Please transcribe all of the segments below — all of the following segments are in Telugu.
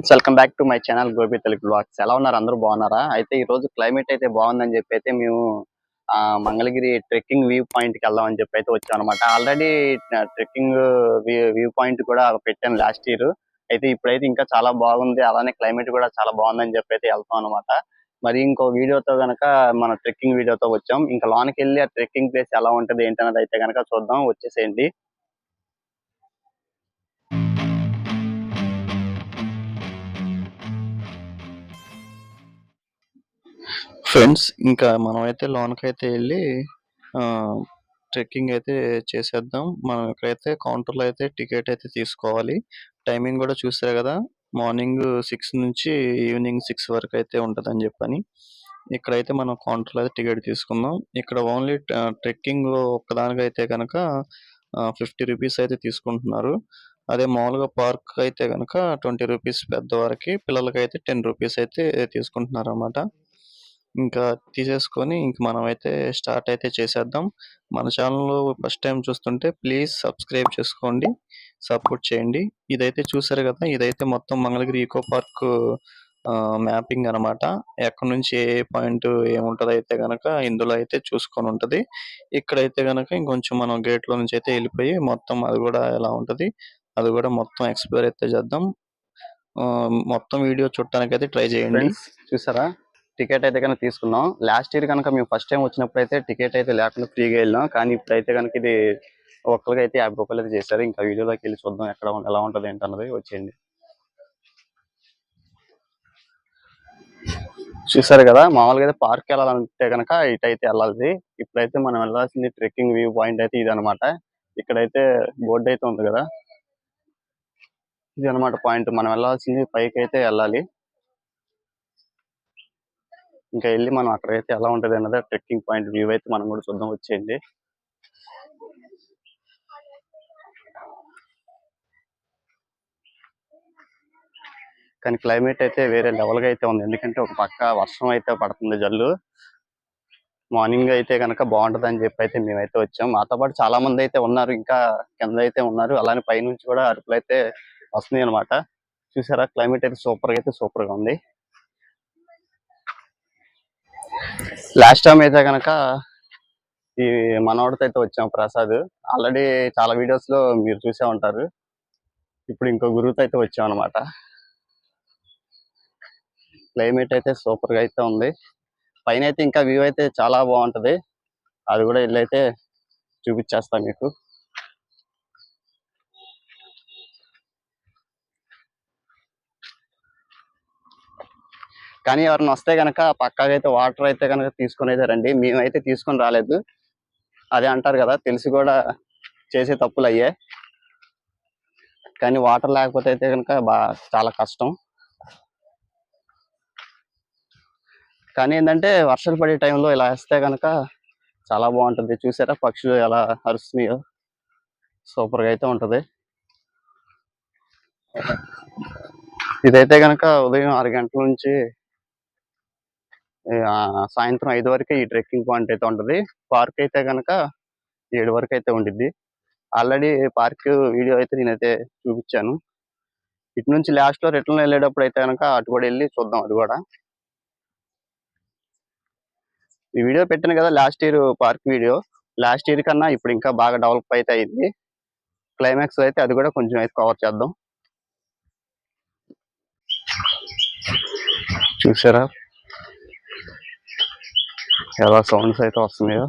Friends welcome back to my channel Gopi Telugu vlogs. ఎలా ఉన్నారు? అందరూ బాగున్నారా? అయితే ఈ రోజు క్లైమేట్ అయితే బాగుందని చెప్పి అయితే మేము ఆ, మంగళగిరి ట్రెక్కింగ్ వ్యూ పాయింట్కి వెళ్దాం అని చెప్పి అయితే వచ్చాం అనమాట ఆల్రెడీ ట్రెక్కింగ్ వ్యూ పాయింట్ కూడా పెట్టాను లాస్ట్ ఇయర్. అయితే ఇప్పుడైతే ఇంకా చాలా బాగుంది. అలానే క్లైమేట్ కూడా చాలా బాగుందని చెప్పి అయితే వెళ్తాం అనమాట మరి ఇంకో వీడియోతో గనక మన ట్రెక్కింగ్ వీడియోతో వచ్చాం. ఇంకా లోనికి వెళ్ళి ఆ ట్రెక్కింగ్ ప్లేస్ ఎలా ఉంటది ఏంటన్నది అయితే గనక చూద్దాం. వచ్చేసేయండి. ఫ్రెండ్స్ ఇంకా మనం అయితే లోనికి అయితే వెళ్ళి ట్రెక్కింగ్ అయితే చేసేద్దాం. మనం ఇక్కడైతే కౌంటర్లో అయితే టికెట్ అయితే తీసుకోవాలి. టైమింగ్ కూడా చూసారు కదా మార్నింగ్ సిక్స్ నుంచి ఈవినింగ్ సిక్స్ వరకు అయితే ఉంటుందని చెప్పని. ఇక్కడైతే మనం కౌంటర్లో అయితే టికెట్ తీసుకుందాం. ఇక్కడ ఓన్లీ ట్రెక్కింగ్ ఒక్కదానికైతే కనుక ఫిఫ్టీ రూపీస్ అయితే తీసుకుంటున్నారు. అదే మామూలుగా పార్క్ అయితే కనుక ట్వంటీ రూపీస్ పెద్దవారికి పిల్లలకి అయితే టెన్ రూపీస్ అయితే తీసుకుంటున్నారు అన్నమాట ఇంకా తీసేసుకొని ఇంక మనం అయితే స్టార్ట్ అయితే చేసేద్దాం. మన ఛానల్లో ఫస్ట్ టైం చూస్తుంటే ప్లీజ్ సబ్స్క్రైబ్ చేసుకోండి సపోర్ట్ చేయండి. ఇదైతే చూసారు కదా ఇదైతే మొత్తం మంగళగిరి ఈకో పార్క్ మ్యాపింగ్ అన్నమాట. ఎక్కడి నుంచి ఏ పాయింట్ ఏముంటుంది అయితే గనక ఇందులో అయితే చూసుకొని ఉంటది. ఇక్కడైతే గనక ఇంకొంచెం మనం గేట్లో నుంచి అయితే వెళ్ళిపోయి మొత్తం అది కూడా ఎలా ఉంటది అది కూడా మొత్తం ఎక్స్ప్లోర్ అయితే చేద్దాం. ఆ, మొత్తం వీడియో చూడటానికి అయితే ట్రై చేయండి. చూసారా? టికెట్ అయితే కనుక తీసుకున్నాం. లాస్ట్ ఇయర్ కనుక మేము ఫస్ట్ టైం వచ్చినప్పుడు అయితే టికెట్ అయితే లేకుండా ఫ్రీగా వెళ్ళాం. కానీ ఇప్పుడైతే కనుక ఇది ఒక్కరికి అయితే యాభై రూపాయలు అయితే చేశారు. ఇంకా వీడియోలోకి వెళ్ళి చూద్దాం ఎక్కడ ఎలా ఉంటది ఏంటన్నది వచ్చేయండి. చూసారు కదా మామూలుగా అయితే పార్క్ వెళ్ళాలంటే కనుక ఇటు అయితే వెళ్ళాలి ఇప్పుడైతే మనం వెళ్ళాల్సింది ట్రెక్కింగ్ వ్యూ పాయింట్ అయితే ఇది అనమాట ఇక్కడైతే బోర్డు అయితే ఉంది కదా. ఇది అనమాట పాయింట్ మనం వెళ్ళాల్సింది పైకి అయితే వెళ్ళాలి. ఇంకా వెళ్ళి మనం అక్కడైతే ఎలా ఉంటుంది అన్నది ట్రెక్కింగ్ పాయింట్ వ్యూ అయితే మనం కూడా చూద్దాం వచ్చేయండి. కానీ క్లైమేట్ అయితే వేరే లెవెల్గా అయితే ఉంది. ఎందుకంటే ఒక పక్క వర్షం అయితే పడుతుంది జల్లు. మార్నింగ్ అయితే కనుక బాగుంటది అని చెప్పి అయితే మేమైతే వచ్చాం. మాతో పాటు చాలా మంది అయితే ఉన్నారు. ఇంకా కింద అయితే ఉన్నారు. అలానే పైనుంచి కూడా అరుపులు అయితే వస్తున్నాయి అనమాట చూసారా? క్లైమేట్ అయితే సూపర్గా అయితే సూపర్గా ఉంది. లాస్ట్ టైం అయితే కనుక ఈ మనవాడితో అయితే వచ్చాం ప్రసాద్ ఆల్రెడీ చాలా వీడియోస్లో మీరు చూసే ఉంటారు. ఇప్పుడు ఇంకో గురువుతో అయితే వచ్చాం అనమాట క్లైమేట్ అయితే సూపర్గా అయితే ఉంది. పైన అయితే ఇంకా వ్యూ అయితే చాలా బాగుంటది. అది కూడా వెళ్ళి అయితే మీకు. కానీ ఎవరైనా వస్తే కనుక పక్కాగా అయితే వాటర్ అయితే కనుక తీసుకుని అయితే రండి మేమైతే తీసుకొని రాలేదు. అదే అంటారు కదా తెలిసి కూడా చేసే తప్పులు అయ్యే. కానీ వాటర్ లేకపోతే అయితే కనుక బా చాలా కష్టం. కానీ ఏంటంటే వర్షాలు పడే టైంలో ఇలా వేస్తే కనుక చాలా బాగుంటుంది. చూసారా పక్షులు ఎలా అరుస్తున్నాయో? సూపర్గా అయితే ఉంటుంది. ఇదైతే కనుక ఉదయం ఆరు గంటల నుంచి సాయంత్రం ఐదు వరకే ఈ ట్రెక్కింగ్ పాయింట్ అయితే ఉంటుంది. పార్క్ అయితే కనుక ఏడు వరకు అయితే ఉండిద్ది. ఆల్రెడీ పార్క్ వీడియో అయితే నేనైతే చూపించాను. ఇటు నుంచి లాస్ట్లో రిటర్న్ వెళ్ళేటప్పుడు అయితే కనుక అటు కూడా వెళ్ళి చూద్దాం అది కూడా. ఈ వీడియో పెట్టాను కదా last year park video. Last year కన్నా ఇప్పుడు ఇంకా బాగా డెవలప్ అయితే అయింది. క్లైమాక్స్ అయితే అది కూడా కొంచెం అయితే కవర్ చేద్దాం. చూసారా? ఎలా సౌండ్స్ అయితే వస్తున్నాయో.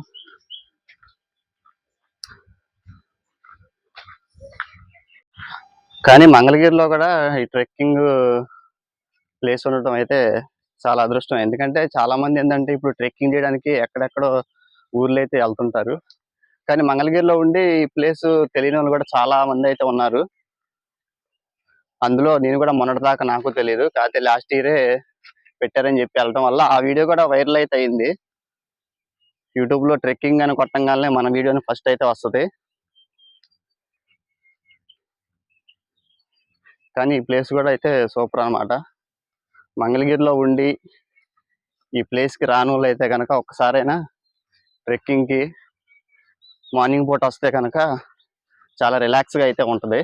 కానీ మంగళగిరిలో కూడా ఈ ట్రెక్కింగ్ ప్లేస్ ఉండటం అయితే చాలా అదృష్టం. ఎందుకంటే చాలా మంది ఏంటంటే ఇప్పుడు ట్రెక్కింగ్ చేయడానికి ఎక్కడెక్కడో ఊర్లు అయితే వెళ్తుంటారు. కానీ మంగళగిరిలో ఉండి ఈ ప్లేస్ తెలియని వాళ్ళు కూడా చాలా మంది అయితే ఉన్నారు. అందులో నేను కూడా మొన్నటిదాకా నాకు తెలియదు కాకపోతే లాస్ట్ ఇయరే పెట్టారని చెప్పి వెళ్ళడం వల్ల ఆ వీడియో కూడా వైరల్ అయితే అయింది. యూట్యూబ్లో ట్రెక్కింగ్ అని కొట్టంగానే మన వీడియోని ఫస్ట్ అయితే వస్తుంది. కానీ ఈ ప్లేస్ కూడా అయితే సూపర్ అన్నమాట. మంగళగిరిలో ఉండి ఈ ప్లేస్కి రాను రాని వాళ్ళు అయితే కనుక ఒక్కసారైనా ట్రెక్కింగ్కి మార్నింగ్ పూట వస్తే కనుక చాలా రిలాక్స్గా అయితే ఉంటుంది.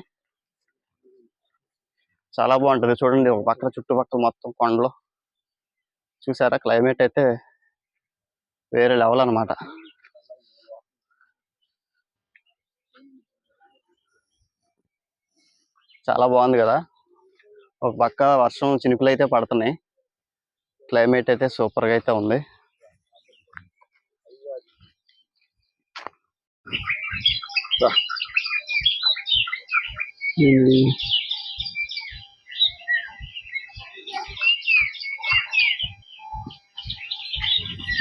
చాలా బాగుంటుంది. చూడండి ఒక పక్కన చుట్టుపక్కల మొత్తం కొండలు. చూసారా? క్లైమేట్ అయితే వేరే లెవెల్ అన్నమాట. చాలా బాగుంది కదా. ఒక పక్క వర్షం చినుకులు అయితే పడుతున్నాయి. క్లైమేట్ అయితే సూపర్గా అయితే ఉంది.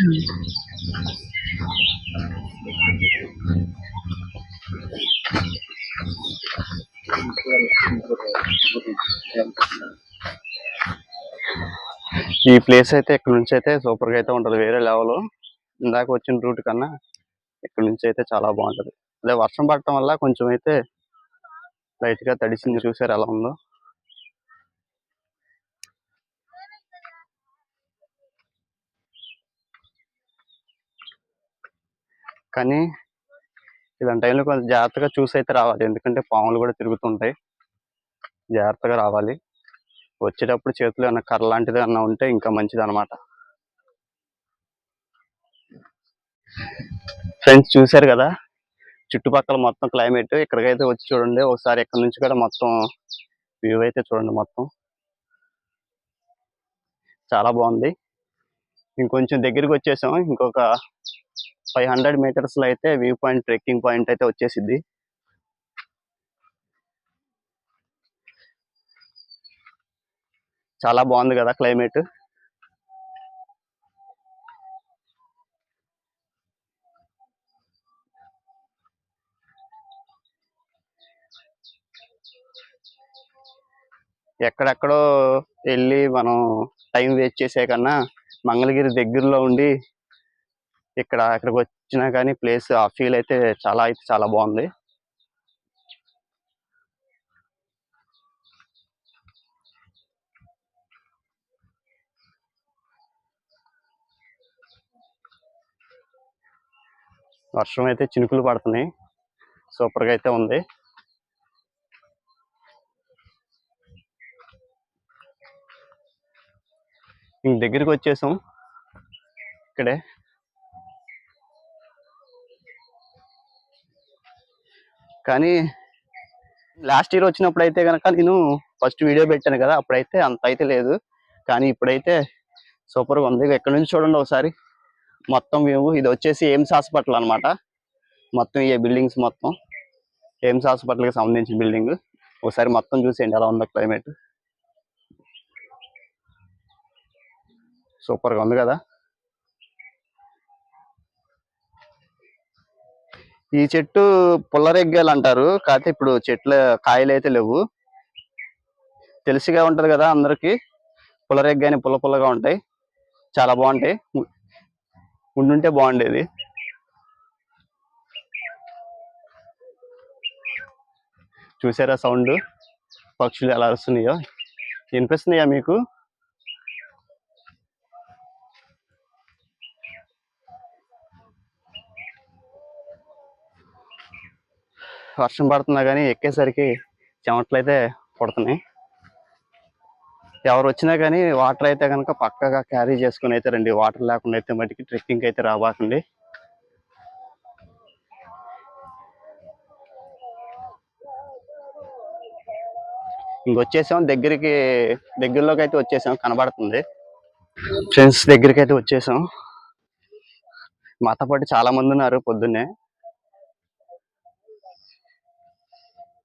ఈ ప్లేస్ అయితే ఇక్కడ నుంచి అయితే సూపర్గా అయితే ఉంటది. వేరే లెవెల్ ఇందాక వచ్చిన రూట్ కన్నా ఇక్కడ నుంచి అయితే చాలా బాగుంటది. అదే వర్షం పడటం వల్ల కొంచెం అయితే లైట్గా తడిసింది. చూసారు ఎలా ఉందో? కానీ ఇలాంటి టైంలో కొంచెం జాగ్రత్తగా చూసి అయితే రావాలి. ఎందుకంటే పాములు కూడా తిరుగుతుంటాయి. జాగ్రత్తగా రావాలి. వచ్చేటప్పుడు చేతిలో ఏమన్నా కర్ర లాంటిది ఏమన్నా ఉంటే ఇంకా మంచిది అనమాట ఫ్రెండ్స్ చూశారు కదా? చుట్టుపక్కల మొత్తం క్లైమేట్. ఇక్కడికైతే వచ్చి చూడండి. ఒకసారి ఇక్కడ నుంచి కూడా మొత్తం వ్యూ అయితే చూడండి మొత్తం. చాలా బాగుంది. ఇంకొంచెం దగ్గరికి వచ్చేసాం. ఇంకొక ఫైవ్ హండ్రెడ్ మీటర్స్లో అయితే వ్యూ పాయింట్ ట్రెక్కింగ్ పాయింట్ అయితే వచ్చేసిద్ది. చాలా బాగుంది కదా క్లైమేట్. ఎక్కడెక్కడో వెళ్ళి మనం టైం వేస్ట్ చేసే కన్నా మంగళగిరి దగ్గరలో ఉండి ఇక్కడ ఇక్కడికి వచ్చినా కానీ ప్లేస్ ఆ ఫీల్ అయితే చాలా అయితే చాలా బాగుంది. వర్షం అయితే చినుకులు పడుతున్నాయి. సూపర్గా అయితే ఉంది. ఇంక దగ్గరికి వచ్చేసాం. ఇక్కడే. కానీ లాస్ట్ ఇయర్ వచ్చినప్పుడు అయితే కనుక నేను ఫస్ట్ వీడియో పెట్టాను కదా అప్పుడైతే అంత అయితే లేదు. కానీ ఇప్పుడైతే సూపర్గా ఉంది. ఎక్కడి నుంచి చూడండి ఒకసారి. మొత్తం వ్యూ ఇది వచ్చేసి ఎయిమ్స్ హాస్పిటల్ అనమాట మొత్తం ఈ బిల్డింగ్స్ మొత్తం. ఎయిమ్స్ హాస్పిటల్కి సంబంధించిన బిల్డింగ్ ఒకసారి మొత్తం చూసేయండి ఎలా ఉందో క్లైమేట్ సూపర్గా ఉంది కదా. ఈ చెట్టు పుల్లరెగ్గాలు అంటారు కాకపోతే ఇప్పుడు చెట్ల కాయలు అయితే లేవు. తెలిసిగా ఉంటుంది కదా అందరికి. పుల్లరెగ్గాని పుల్ల పుల్లగా ఉంటాయి. చాలా బాగుంటాయి. ఉండుంటే బాగుండేది. చూసారా సౌండ్? పక్షులు ఎలా వస్తున్నాయో? వినిపిస్తున్నాయా మీకు? వర్షం పడుతున్నా కానీ ఎక్కేసరికి చెమటలు అయితే పడుతున్నాయి. ఎవరు వచ్చినా కానీ వాటర్ అయితే కనుక పక్కగా క్యారీ చేసుకుని అయితే రండి. వాటర్ లేకుండా అయితే మటుకి ట్రెక్కింగ్ అయితే రాబాకండి. ఇంకొచ్చేసాం. దగ్గరికి దగ్గరలోకి అయితే వచ్చేసాం. కనబడుతుంది. ఫ్రెండ్స్ దగ్గరికి అయితే వచ్చేసాం. మాతో పాటు చాలా మంది ఉన్నారు పొద్దున్నే.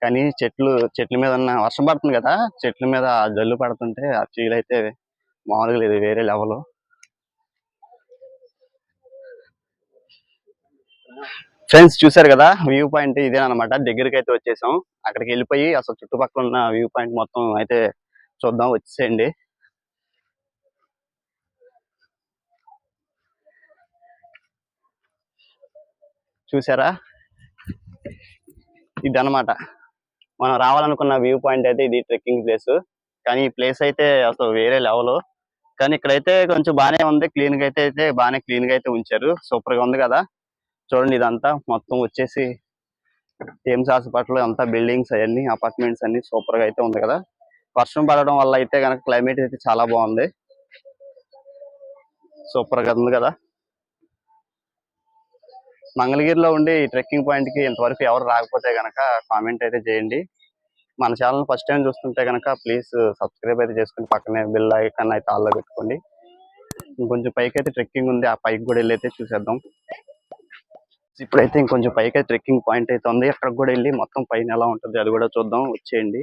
కానీ చెట్లు చెట్ల మీద ఉన్న వర్షం పడుతుంది కదా చెట్ల మీద జల్లు పడుతుంటే ఆ ఫీల్ అయితే మామూలుగా లేదు వేరే లెవెల్. ఫ్రెండ్స్ చూసారు కదా వ్యూ పాయింట్ ఇదే అనమాట దగ్గరికి అయితే వచ్చేసాం. అక్కడికి వెళ్ళిపోయి అసలు చుట్టుపక్కల ఉన్న వ్యూ పాయింట్ మొత్తం అయితే చూద్దాం వచ్చేసేయండి చూసారా ఇది అన్నమాట మనం రావాలనుకున్న వ్యూ పాయింట్ అయితే ఇది ట్రెక్కింగ్ ప్లేస్ కానీ ఈ ప్లేస్ అయితే అసలు వేరే లెవెల్ కానీ ఇక్కడైతే కొంచెం బానే ఉంది. క్లీన్గా అయితే అయితే బాగానే క్లీన్గా అయితే ఉంచారు. సూపర్గా ఉంది కదా. చూడండి ఇదంతా. మొత్తం వచ్చేసి ఎయిమ్స్ హాస్పిటల్ అంతా బిల్డింగ్స్ అవన్నీ అపార్ట్మెంట్స్ అన్ని సూపర్గా అయితే ఉంది కదా. వర్షం పడడం వల్ల అయితే కనుక క్లైమేట్ అయితే చాలా బాగుంది. సూపర్గా ఉంది కదా. మంగళగిరిలో ఉండి ట్రెక్కింగ్ పాయింట్కి ఇంతవరకు ఎవరు రాకపోతే గనక కామెంట్ అయితే చేయండి. మన ఛానల్ ఫస్ట్ టైం చూస్తుంటే గనక ప్లీజ్ సబ్స్క్రైబ్ అయితే చేసుకుని పక్కనే బిల్ ఐకాన్ అయితే ఆల్లో పెట్టుకోండి. ఇంకొంచెం పైకి అయితే ట్రెక్కింగ్ ఉంది ఆ పైకి కూడా వెళ్ళి అయితే చూసేద్దాం. ఇప్పుడైతే ఇంకొంచెం పైకి అయితే ట్రెక్కింగ్ పాయింట్ అయితే ఉంది అక్కడికి కూడా వెళ్ళి మొత్తం పైన ఎలా ఉంటుంది అది కూడా చూద్దాం వచ్చేయండి.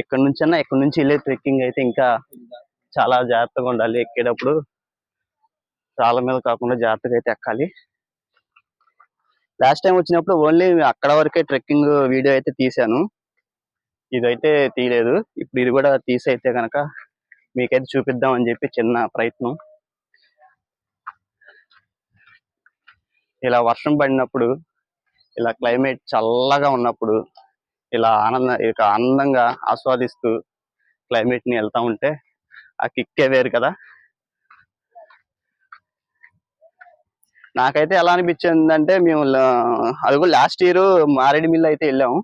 ఇక్కడ నుంచి అన్నా ఇక్కడ నుంచి వెళ్ళే ట్రెక్కింగ్ అయితే ఇంకా చాలా జాగ్రత్తగా ఉండాలి ఎక్కేటప్పుడు రాళ్ళ మీద కాకుండా జాగ్రత్తగా అయితే ఎక్కాలి. లాస్ట్ టైం వచ్చినప్పుడు ఓన్లీ అక్కడ వరకే ట్రెక్కింగ్ వీడియో అయితే తీశాను. ఇదైతే తీయలేదు. ఇప్పుడు ఇది కూడా తీసి అయితే కనుక మీకైతే చూపిద్దాం అని చెప్పి చిన్న ప్రయత్నం. ఇలా వర్షం పడినప్పుడు ఇలా క్లైమేట్ చల్లగా ఉన్నప్పుడు ఇలా ఆనంద ఇక ఆనందంగా ఆస్వాదిస్తూ క్లైమేట్ని వెళ్తా ఉంటే ఆ కిక్కే వేరు కదా. నాకైతే ఎలా అనిపించింది మేము అది కూడా లాస్ట్ ఇయర్ మారేడుమిల్లి అయితే వెళ్ళాము.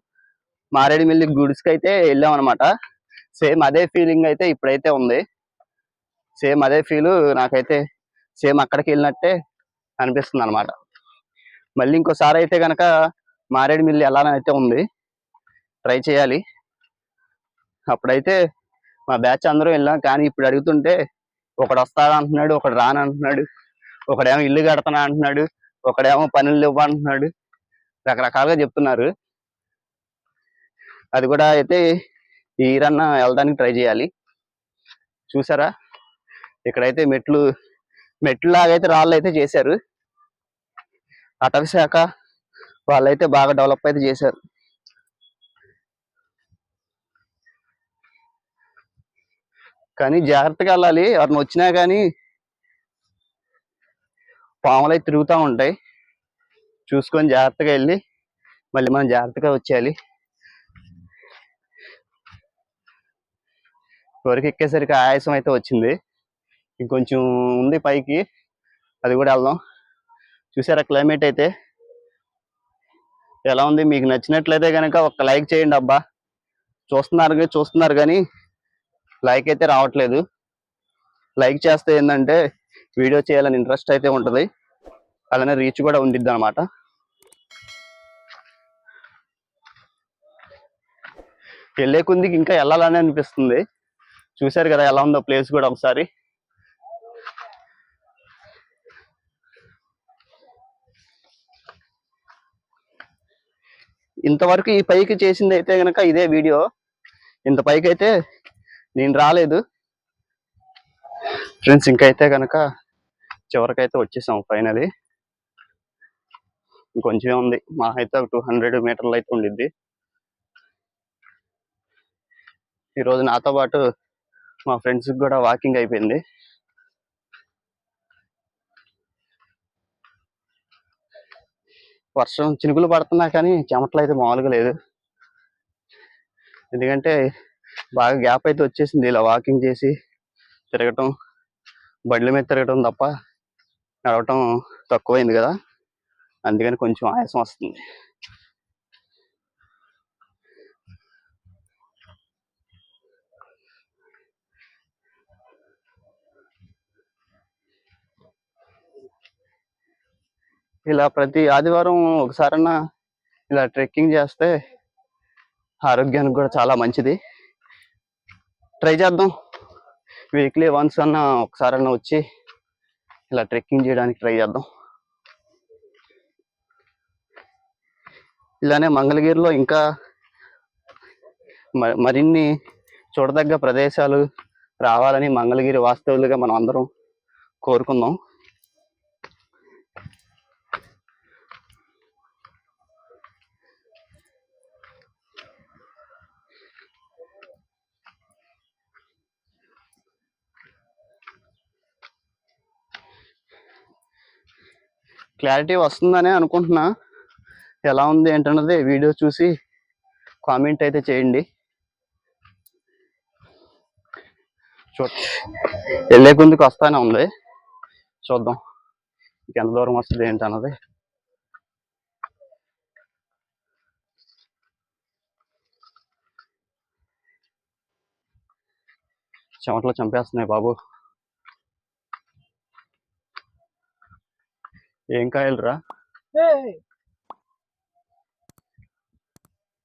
మారేడుమిల్లి మిల్కి అయితే వెళ్ళాం అనమాట సేమ్ అదే ఫీలింగ్ అయితే ఇప్పుడైతే ఉంది. సేమ్ అదే ఫీల్ నాకైతే సేమ్ అక్కడికి వెళ్ళినట్టే అనిపిస్తుంది అనమాట మళ్ళీ ఇంకోసారి అయితే గనక మారేడుమిల్లి వెళ్ళాలని ఉంది. ట్రై చేయాలి. అప్పుడైతే మా బ్యాచ్ అందరూ వెళ్ళాం. కానీ ఇప్పుడు అడుగుతుంటే ఒకడు వస్తాడు అంటున్నాడు ఒకడు రాను అంటున్నాడు ఒకడేమో ఇల్లు కడతానా అంటున్నాడు ఒకడేమో పనులు ఇవ్వంటున్నాడు రకరకాలుగా చెప్తున్నారు. అది కూడా అయితే ఈ రన్న వెళ్ళడానికి ట్రై చేయాలి. చూసారా? ఇక్కడైతే మెట్లు మెట్లు లాగైతే రాళ్ళు అయితే చేశారు. అటవీ శాఖ వాళ్ళైతే బాగా డెవలప్ అయితే చేశారు. కానీ జాగ్రత్తగా వెళ్ళాలి. ఎవరిని వచ్చినా కానీ పాములు అయితే తిరుగుతూ ఉంటాయి. చూసుకొని జాగ్రత్తగా వెళ్ళి మళ్ళీ మనం జాగ్రత్తగా వచ్చేయాలి. వరకు ఎక్కేసరికి ఆయాసం అయితే వచ్చింది. ఇంకొంచెం ఉంది పైకి. అది కూడా వెళ్దాం. చూసారా క్లైమేట్ అయితే? ఎలా ఉంది? మీకు నచ్చినట్లయితే కనుక ఒక లైక్ చేయండి అబ్బా. చూస్తున్నారు చూస్తున్నారు కానీ లైక్ అయితే రావట్లేదు. లైక్ చేస్తే ఏంటంటే వీడియో చేయాలని ఇంట్రెస్ట్ అయితే ఉంటుంది. అలానే రీచ్ కూడా ఉండిద్ది అనమాట వెళ్ళే కొందికి ఇంకా వెళ్ళాలని అనిపిస్తుంది. చూశారు కదా ఎలా ఉందో ప్లేస్ కూడా ఒకసారి. ఇంతవరకు ఈ పైకి చేసింది అయితే కనుక ఇదే వీడియో. ఇంత పైకి అయితే నేను రాలేదు. ఫ్రెండ్స్ ఇంకైతే కనుక చివరికైతే వచ్చేసాం ఫైనలీ ఇంకొంచమే ఉంది. మా అయితే ఒక టూ హండ్రెడ్ మీటర్లు అయితే ఉండిద్ది. ఈరోజు నాతో పాటు మా ఫ్రెండ్స్కి కూడా వాకింగ్ అయిపోయింది. వర్షం చినుకులు పడుతున్నా కానీ చెమటలు అయితే మామూలుగా లేదు. ఎందుకంటే బాగా గ్యాప్ అయితే వచ్చేసింది ఇలా వాకింగ్ చేసి తిరగటం బండ్ల మీద తిరగటం తప్ప నడవటం తక్కువైంది కదా. అందుకని కొంచెం ఆయాసం వస్తుంది. ఇలా ప్రతి ఆదివారం ఒకసారన్నా ఇలా ట్రెక్కింగ్ చేస్తే ఆరోగ్యానికి కూడా చాలా మంచిది. ట్రై చేద్దాం. వీక్లీ వన్స్ అన్న ఒకసారన్నా వచ్చి ఇలా ట్రెక్కింగ్ చేయడానికి ట్రై చేద్దాం. ఇలానే మంగళగిరిలో ఇంకా మ- మరిన్ని చూడదగ్గ ప్రదేశాలు రావాలని మంగళగిరి వాస్తవులుగా మనం అందరం కోరుకుందాం. క్లారిటీ వస్తుందనే అనుకుంటున్నా. ఎలా ఉంది ఏంటన్నది వీడియో చూసి కామెంట్ అయితే చేయండి. చూ వెళ్ళే ముందుకు వస్తానే ఉంది. చూద్దాం ఎంత దూరం వస్తుంది ఏంటన్నది. చెమటలో చంపేస్తున్నాయి బాబు. ఏం కాయలు రా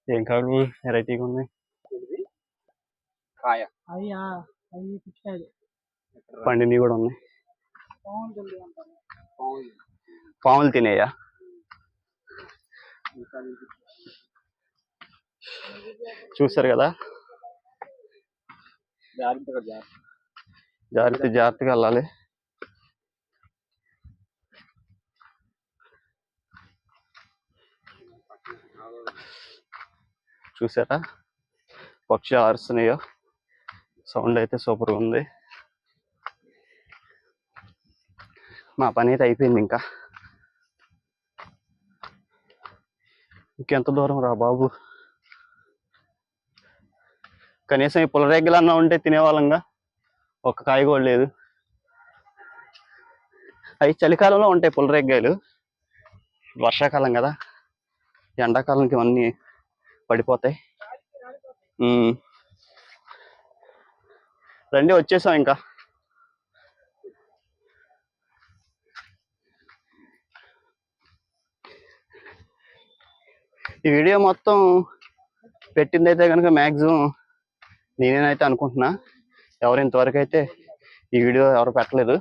ఏం కాయలు వెరైటీగా ఉన్నాయి కాయ అయ్యా పండినవి కూడా ఉన్నాయి పాములు తినేయా చూసారు కదా జాగ్రత్త జాగ్రత్తగా వెళ్ళాలి చూసారా? పక్షి అరుస్తున్నాయో సౌండ్ అయితే సూపర్గా ఉంది. మా పని అయితే అయిపోయింది ఇంకా. ఇంకెంత దూరం రా బాబు? కనీసం ఈ పుల్లరేగ్గలన్నా ఉంటే తినేవాళ్ళంగా. ఒక్క కాయ కూడా లేదు. అవి చలికాలంలో ఉంటాయి పులరేగ్గాయలు వర్షాకాలం కదా. ఎండాకాలంకి ఇవన్నీ పడిపోతాయి. రండి వచ్చేసాం ఇంకా. ఈ వీడియో మొత్తం పెట్టిందైతే కనుక మ్యాక్సిమం నేనేనైతే అనుకుంటున్నా. ఎవరు ఇంతవరకు అయితే ఈ వీడియో ఎవరు పెట్టలేదు.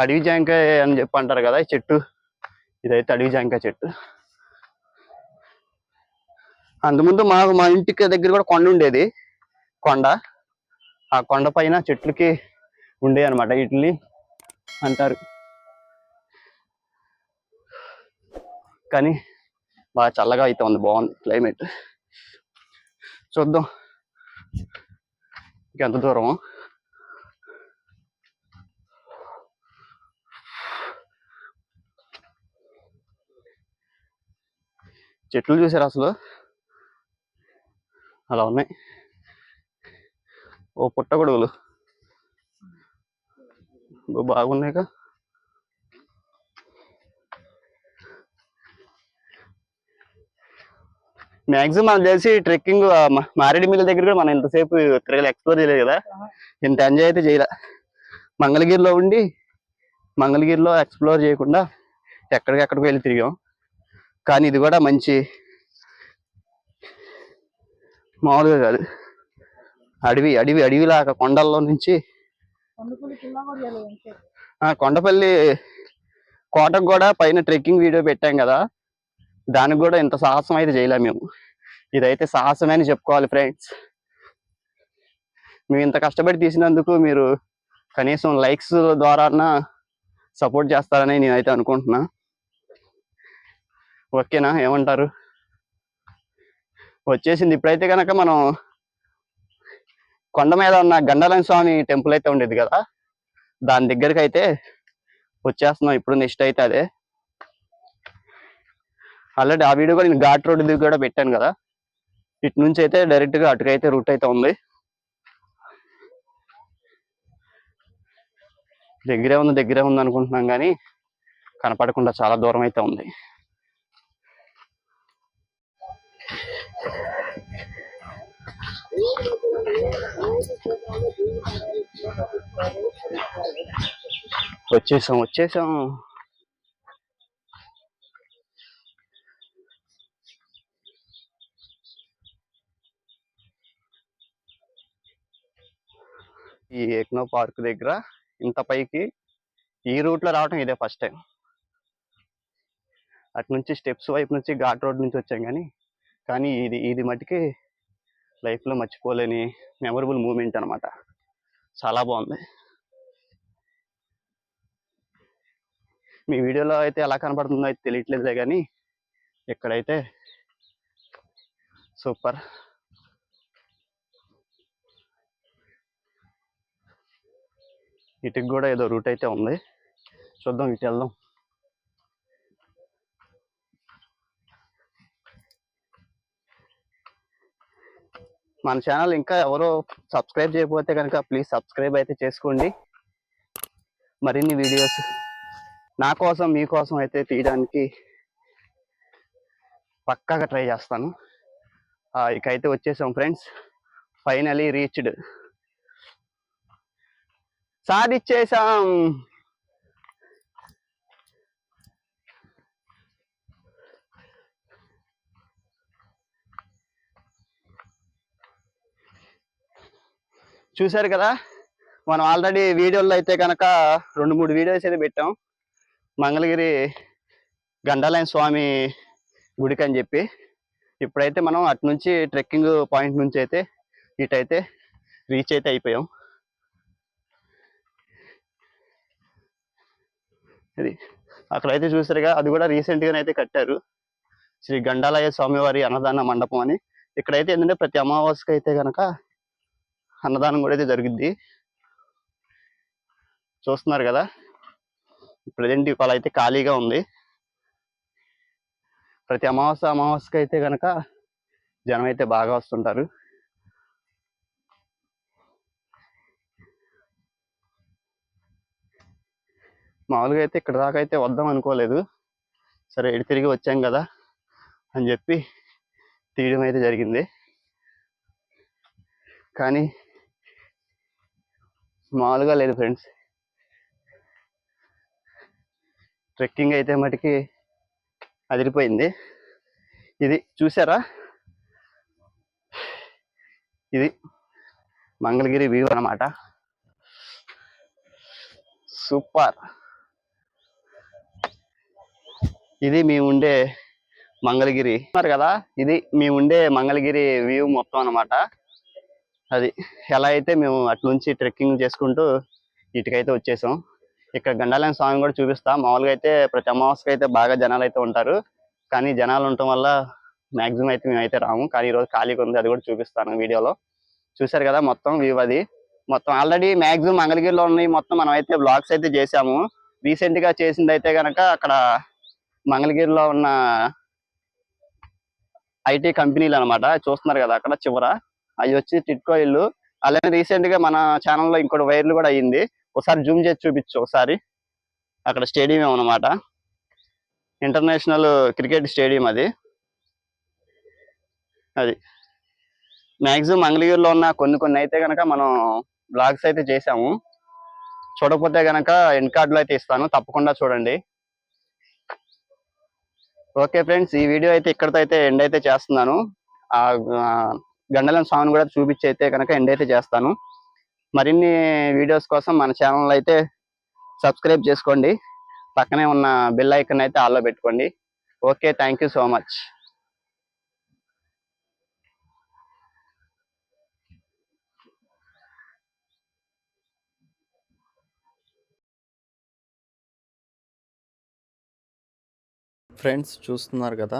అడవి జాంకాయ అని చెప్పి అంటారు కదా ఈ చెట్టు. ఇదైతే అడవి జాంకాయ చెట్టు. అంతకుముందు మా మా ఇంటికి దగ్గర కూడా కొండ ఉండేది. కొండ. ఆ కొండ పైన చెట్లకి ఉండే అనమాట వీటిని అంటారు. కానీ బాగా చల్లగా అయితే ఉంది బాగుంది క్లైమేట్. చూద్దాం. ఇంకెంత దూరము. చెట్లు చూసారు అసలు? అలా ఉన్నాయి. ఓ పుట్టగొడుగులు బాగున్నాయి బాగున్నాయిగా మ్యాక్సిమం మనం తెలిసి ట్రెక్కింగ్ మారేడుమిల్లి దగ్గర కూడా మనం ఇంతసేపు తిరగలే ఎక్స్ప్లోర్ చేయలేదు కదా. ఇంత ఎంజాయ్ అయితే చేయలే. మంగళగిరిలో ఉండి మంగళగిరిలో ఎక్స్ప్లోర్ చేయకుండా ఎక్కడికెక్కడికి వెళ్ళి తిరిగాం. కానీ ఇది కూడా మంచి మామూలుగా కాదు. అడవి అడవి అడవిలాగా కొండల్లో నుంచి కొండపల్లి కోటకు కూడా పైన ట్రెక్కింగ్ వీడియో పెట్టాం కదా. దానికి కూడా ఇంత సాహసం అయితే చేయలేము మేము. ఇదైతే సాహసమే అని చెప్పుకోవాలి ఫ్రెండ్స్. మేము ఇంత కష్టపడి తీసినందుకు మీరు కనీసం లైక్స్ ద్వారా సపోర్ట్ చేస్తారని నేనైతే అనుకుంటున్నా. ఓకేనా? ఏమంటారు? వచ్చేసింది. ఇప్పుడైతే కనుక మనం కొండ మీద ఉన్న గండాలయం స్వామి టెంపుల్ అయితే ఉండేది కదా? దాని దగ్గరికి అయితే వచ్చేస్తున్నాం. ఇప్పుడు నెక్స్ట్ అయితే అదే. ఆల్రెడీ ఆ వీడియో కూడా నేను ఘాట్ రోడ్ దిగి కూడా పెట్టాను కదా? ఇటు నుంచి అయితే డైరెక్ట్గా అటుకైతే రూట్ అయితే ఉంది. దగ్గరే ఉంది దగ్గరే ఉంది అనుకుంటున్నాం కానీ కనపడకుండా చాలా దూరం అయితే ఉంది. వచ్చేసాం వచ్చేసాం. ఈ ఎక్నో పార్క్ దగ్గర ఇంత పైకి ఈ రూట్లో రావటం ఇదే ఫస్ట్ టైం అటు నుంచి స్టెప్స్ వైపు నుంచి ఘాట్ రోడ్ నుంచి వచ్చాం కానీ కానీ ఇది ఇది మటుకి లైఫ్లో మర్చిపోలేని మెమరబుల్ మూమెంట్ అనమాట చాలా బాగుంది. మీ వీడియోలో అయితే ఎలా కనపడుతుందో అయితే తెలియట్లేదులే కానీ ఇక్కడైతే సూపర్. ఇటుకి కూడా ఏదో రూట్ అయితే ఉంది. చూద్దాం ఇటు వెళ్దాం. మన ఛానల్ ఇంకా ఎవరో సబ్స్క్రైబ్ చేయకపోతే కనుక ప్లీజ్ సబ్స్క్రైబ్ అయితే చేసుకోండి. మరిన్ని వీడియోస్ నా కోసం మీకోసం అయితే తీయడానికి పక్కాగా ట్రై చేస్తాను. ఇకైతే వచ్చేసాం ఫ్రెండ్స్ ఫైనలీ రీచ్డ్ సాధిచ్చేసాం. చూశారు కదా? మనం ఆల్రెడీ వీడియోలో అయితే కనుక రెండు మూడు వీడియోస్ అయితే పెట్టాం. మంగళగిరి గండాలయం స్వామి గుడికి అని చెప్పి. ఇప్పుడైతే మనం అటు నుంచి ట్రెక్కింగ్ పాయింట్ నుంచి అయితే ఇటైతే రీచ్ అయితే అయిపోయాం. అది అక్కడైతే చూసారుగా అది కూడా రీసెంట్గానే అయితే కట్టారు. శ్రీ గండాలయ స్వామివారి అన్నదాన మండపం అని. ఇక్కడైతే ఏంటంటే ప్రతి అమావాస్యకి అయితే కనుక అన్నదానం కూడా అయితే జరుగుద్ది. చూస్తున్నారు కదా? ప్రజెంట్ ఇవాళ అయితే ఖాళీగా ఉంది. ప్రతి అమావాస్య అమావాస్యకి అయితే కనుక జనం అయితే బాగా వస్తుంటారు. మామూలుగా అయితే ఇక్కడ దాకా అయితే వద్దాం అనుకోలేదు. సరే ఎడి తిరిగి వచ్చాం కదా అని చెప్పి తీయడం అయితే జరిగింది. కానీ మామూలుగా లేదు ఫ్రెండ్స్. ట్రెక్కింగ్ అయితే మటుకి అదిరిపోయింది. ఇది చూసారా? ఇది మంగళగిరి వ్యూ అన్నమాట. సూపర్. ఇది మేము ఉండే మంగళగిరి. కదా? ఇది మేము ఉండే మంగళగిరి వ్యూ మొత్తం అన్నమాట. అది ఎలా అయితే మేము అటు నుంచి ట్రెక్కింగ్ చేసుకుంటూ ఇటుకైతే వచ్చేసాం. ఇక్కడ గండాలయం స్వామి కూడా చూపిస్తా. మామూలుగా అయితే ప్రతి అమావాస్యకి అయితే బాగా జనాలు అయితే ఉంటారు. కానీ జనాలు ఉండటం వల్ల మాక్సిమం అయితే మేమైతే రాము. కానీ ఈరోజు ఖాళీగా ఉంది అది కూడా చూపిస్తాను వీడియోలో. చూశారు కదా మొత్తం వ్యూ అది. మొత్తం ఆల్రెడీ మాక్సిమం మంగళగిరిలో ఉన్నాయి. మొత్తం మనం అయితే బ్లాగ్స్ అయితే చేసాము రీసెంట్గా చేసింది అయితే కనుక అక్కడ మంగళగిరిలో ఉన్న ఐటీ కంపెనీలు అన్నమాట. చూస్తున్నారు కదా అక్కడ చివర. అవి వచ్చి టిట్కో ఇల్లు. అలానే రీసెంట్గా మన ఛానల్లో ఇంకోటి వైర్లు కూడా అయ్యింది. ఒకసారి జూమ్ చేసి చూపించు ఒకసారి. అక్కడ స్టేడియం ఏమన్నమాట. ఇంటర్నేషనల్ క్రికెట్ స్టేడియం అది. అది. మాక్సిమం మంగళగిరిలో ఉన్న కొన్ని కొన్ని అయితే కనుక మనం బ్లాగ్స్ అయితే చేసాము చూడకపోతే కనుక ఎండ్ కార్డులో అయితే ఇస్తాను. తప్పకుండా చూడండి. ఓకే ఫ్రెండ్స్ ఈ వీడియో అయితే ఇక్కడితో అయితే ఎండ్ అయితే చేస్తున్నాను. ఆ, గండలం స్వామిని కూడా చూపించి అయితే కనుక ఎండ్ అయితే చేస్తాను. మరిన్ని వీడియోస్ కోసం మన ఛానల్ అయితే సబ్స్క్రైబ్ చేసుకోండి. పక్కనే ఉన్న బెల్ ఐకన్ అయితే ఆల్లో పెట్టుకోండి. Okay thank you so much friends చూస్తున్నారు కదా?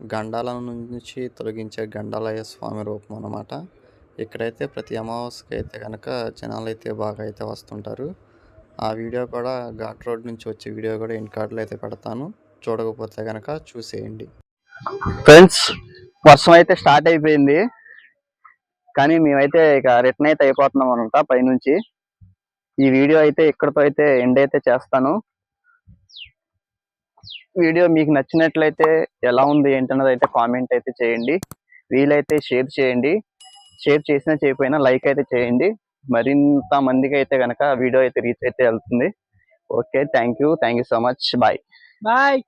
గండాలం నుంచి తొలగించే గండాలయ స్వామి రూపం అన్నమాట. ఇక్కడైతే ప్రతి అమావాస్యకి అయితే కనుక జనాలు అయితే బాగా అయితే వస్తుంటారు. ఆ వీడియో కూడా ఘాట్ రోడ్ నుంచి వచ్చే వీడియో కూడా ఇన్ కార్డులో అయితే పెడతాను. చూడకపోతే కనుక చూసేయండి. ఫ్రెండ్స్ వర్షం అయితే స్టార్ట్ అయిపోయింది. కానీ మేమైతే ఇక రిటర్న్ అయితే అయిపోతున్నాం అనమాట పైనుంచి. ఈ వీడియో అయితే ఇక్కడితో అయితే ఎండ్ అయితే చేస్తాను. వీడియో మీకు నచ్చినట్లయితే ఎలా ఉంది ఏంటన్నది అయితే కామెంట్ అయితే చేయండి. వీలైతే షేర్ చేయండి. షేర్ చేసినా చేయకపోయినా లైక్ అయితే చేయండి. మరింత మందికి అయితే కనుక వీడియో అయితే రీచ్ అయితే వెళ్తుంది. Okay thank you thank you so much bye bye